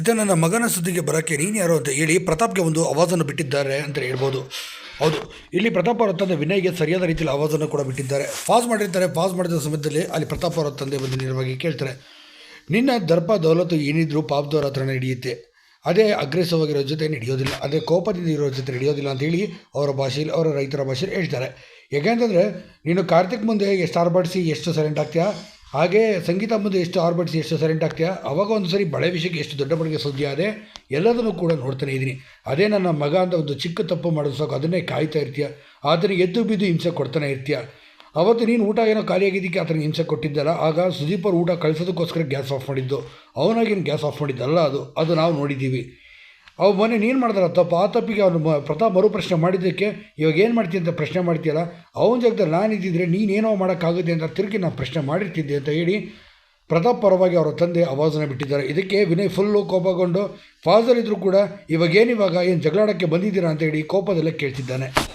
ಇದು ನನ್ನ ಮಗನ ಸುದ್ದಿಗೆ ಬರೋಕ್ಕೆ ನೀನು ಯಾರು ಅಂತ ಹೇಳಿ ಪ್ರತಾಪ್ಗೆ ಒಂದು ಆವಾಜನ್ನು ಬಿಟ್ಟಿದ್ದಾರೆ ಅಂತ ಹೇಳ್ಬೋದು. ಹೌದು, ಇಲ್ಲಿ ಪ್ರತಾಪ್ ಅವರ ತಂದೆ ವಿನಯ್ಗೆ ಸರಿಯಾದ ರೀತಿಯಲ್ಲಿ ಆವಾಜನ್ನು ಕೂಡ ಬಿಟ್ಟಿದ್ದಾರೆ. ಪಾಸ್ ಮಾಡಿರ್ತಾರೆ, ಪಾಸ್ ಮಾಡಿದ ಸಮಯದಲ್ಲಿ ಅಲ್ಲಿ ಪ್ರತಾಪ್ ಅವರ ತಂದೆ ಬಂದು ನೇರವಾಗಿ ಕೇಳ್ತಾರೆ, ನಿನ್ನ ದರ್ಪ ದೌಲತ್ತು ಏನಿದ್ರು ಪಾಪದವರ ಹತ್ರನೇ ನಡೆಯುತ್ತೆ. ಅದೇ ಅಗ್ರೆಸಿವ್ ಆಗಿರೋ ಜೊತೆ ನಡೆಯೋದಿಲ್ಲ, ಅದೇ ಕೋಪದಿಂದ ಇರೋ ಜೊತೆ ನಡೆಯೋದಿಲ್ಲ ಅಂತೇಳಿ ಅವರ ಭಾಷೆಯಲ್ಲಿ, ಅವರ ರೈತರ ಭಾಷೆಯಲ್ಲಿ ಹೇಳ್ತಾರೆ. ಯಾಕೆಂತಂದರೆ ನೀನು ಕಾರ್ತಿಕ್ ಮುಂದೆ ಎಷ್ಟು ಆರ್ಬಾಡಿಸಿ ಎಷ್ಟು ಸೈಲೆಂಟ್ ಆಗ್ತೀಯಾ? ಹಾಗೆ ಸಂಗೀತ ಮುಂದೆ ಎಷ್ಟು ಆರ್ಬಿಟ್ಸ್ ಎಷ್ಟು ಸರೆಂಟ್ ಆಗ್ತೀಯಾ? ಅವಾಗ ಒಂದು ಸರಿ ಬಳೆ ವಿಷಯಕ್ಕೆ ಎಷ್ಟು ದೊಡ್ಡ ಮಟ್ಟಿಗೆ ಸುದ್ದಿ ಆದರೆ ಎಲ್ಲದನ್ನು ಕೂಡ ನೋಡ್ತಾನೆ ಇದ್ದೀನಿ. ಅದೇ ನನ್ನ ಮಗ ಅಂತ ಒಂದು ಚಿಕ್ಕ ತಪ್ಪು ಮಾಡೋದು ಸಾಕು, ಅದನ್ನೇ ಕಾಯ್ತಾ ಇರ್ತೀಯ? ಆತನಿಗೆ ಎದ್ದು ಬಿದ್ದು ಹಿಂಸೆ ಕೊಡ್ತಾನೆ ಇರ್ತೀಯ? ಅವತ್ತು ನೀನು ಊಟ ಏನೋ ಖಾಲಿಯಾಗಿದ್ದಕ್ಕೆ ಆತನಿಗೆ ಹಿಂಸೆ ಕೊಟ್ಟಿದ್ದಲ್ಲ, ಆಗ ಸುದೀಪ್ ಊಟ ಕಳಿಸೋದಕ್ಕೋಸ್ಕರ ಗ್ಯಾಸ್ ಆಫ್ ಮಾಡಿದ್ದು. ಅವನಾಗೇನು ಗ್ಯಾಸ್ ಆಫ್ ಮಾಡಿದ್ದಲ್ಲ ಅದು ಅದು ನಾವು ನೋಡಿದ್ದೀವಿ. ಅವು ಮೊನ್ನೆ ನೀನು ಮಾಡಿದಾರ ತಪ್ಪು. ಆ ತಪ್ಪಿಗೆ ಅವನು ಪ್ರತಾಪ್ ಮರು ಪ್ರಶ್ನೆ ಮಾಡಿದ್ದಕ್ಕೆ ಇವಾಗ ಏನು ಮಾಡ್ತೀಯ ಅಂತ ಪ್ರಶ್ನೆ ಮಾಡ್ತೀಯಲ್ಲ? ಅವನ ಜಾಗದಲ್ಲಿ ನಾನು ಇದ್ದಿದ್ರೆ ನೀನೇನೋ ಮಾಡೋಕ್ಕಾಗುತ್ತೆ ಅಂತ ತಿರುಗಿ ನಾನು ಪ್ರಶ್ನೆ ಮಾಡಿರ್ತಿದ್ದೆ ಅಂತ ಹೇಳಿ ಪ್ರತಾಪ್ ಪರವಾಗಿ ಅವರ ತಂದೆ ಅವಾಜನ್ನು ಬಿಟ್ಟಿದ್ದಾರೆ. ಇದಕ್ಕೆ ವಿನಯ್ ಫುಲ್ಲು ಕೋಪಗೊಂಡು, ಫಾದರ್ ಇದ್ದರೂ ಕೂಡ ಇವಾಗೇನಿವಾಗ ಏನು ಜಗಳಾಡೋಕ್ಕೆ ಬಂದಿದ್ದೀರಾ? ಅಂತ ಹೇಳಿ ಕೋಪದಲ್ಲೇ ಕೇಳ್ತಿದ್ದಾನೆ.